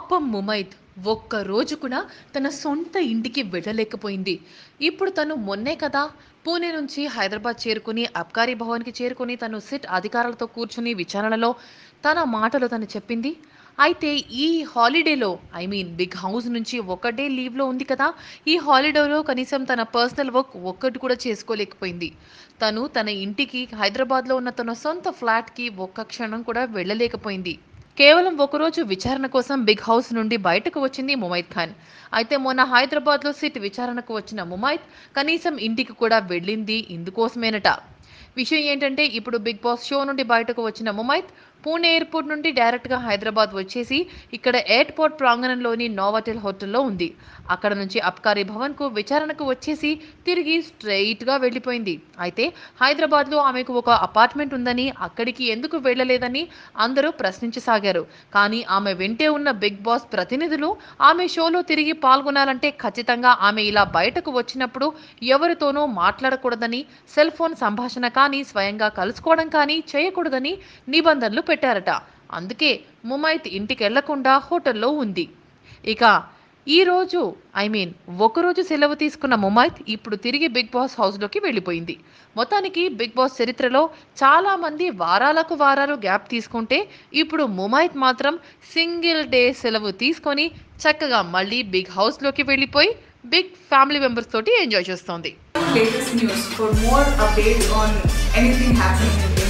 పాపం ముమైద్ ఒక్క రోజు కూడా తన సొంత ఇంటికి వెళ్ళలేకపోయింది. ఇప్పుడు తను మొన్నే కదా పూణే నుంచి హైదరాబాద్ చేరుకుని అబ్కారీ భవన్కి చేరుకుని తను సిట్ అధికారులతో కూర్చుని విచారణలో తన మాటలు తను చెప్పింది. అయితే ఈ హాలిడేలో ఐ మీన్ బిగ్ హౌస్ నుంచి ఒకటే లీవ్లో ఉంది కదా ఈ హాలిడేలో కనీసం తన పర్సనల్ వర్క్ ఒక్కటి కూడా చేసుకోలేకపోయింది. తను తన ఇంటికి హైదరాబాద్లో ఉన్న తన సొంత ఫ్లాట్కి ఒక్క క్షణం కూడా వెళ్ళలేకపోయింది. కేవలం ఒకరోజు విచారణ కోసం బిగ్ హౌస్ నుండి బయటకు వచ్చింది ముమైత్ ఖాన్. అయితే మొన్న హైదరాబాద్లో సిట్ విచారణకు వచ్చిన ముమైత్ కనీసం ఇంటికి కూడా వెళ్ళింది ఇందుకోసమేనట. విషయం ఏంటంటే ఇప్పుడు బిగ్ బాస్ షో నుండి బయటకు వచ్చిన ముమైత్ పూణే ఎయిర్పోర్ట్ నుండి డైరెక్ట్గా హైదరాబాద్ వచ్చేసి ఇక్కడ ఎయిర్పోర్ట్ ప్రాంగణంలోని నోవాటెల్ హోటల్లో ఉంది. అక్కడ నుంచి అబ్కారీ భవన్కు విచారణకు వచ్చేసి తిరిగి స్ట్రెయిట్గా వెళ్ళిపోయింది. అయితే హైదరాబాద్లో ఆమెకు ఒక అపార్ట్మెంట్ ఉందని అక్కడికి ఎందుకు వెళ్ళలేదని అందరూ ప్రశ్నించసాగారు. కానీ ఆమె వెంటే ఉన్న బిగ్ బాస్ ప్రతినిధులు ఆమె షోలో తిరిగి పాల్గొనాలంటే ఖచ్చితంగా ఆమె ఇలా బయటకు వచ్చినప్పుడు ఎవరితోనూ మాట్లాడకూడదని సెల్ ఫోన్ సంభాషణ కానీ స్వయంగా కలుసుకోవడం కానీ చేయకూడదని నిబంధనలు పెట్టారట. అందుకే ముమైత్ ఇంటికి వెళ్ళకుండా హోటల్లో ఉంది. ఇక ఈరోజు ఐ మీన్ ఒకరోజు సెలవు తీసుకున్న ముమైత్ ఇప్పుడు తిరిగి బిగ్ బాస్ హౌస్లోకి వెళ్ళిపోయింది. మొత్తానికి బిగ్ బాస్ చరిత్రలో చాలామంది వారాలకు వారాలు గ్యాప్ తీసుకుంటే ఇప్పుడు ముమైత్ మాత్రం సింగిల్ డే సెలవు తీసుకొని చక్కగా మళ్ళీ బిగ్ హౌస్లోకి వెళ్ళిపోయి బిగ్ ఫ్యామిలీ మెంబర్స్ తోటి ఎంజాయ్ చేస్తోంది. Latest news for more updates on anything happening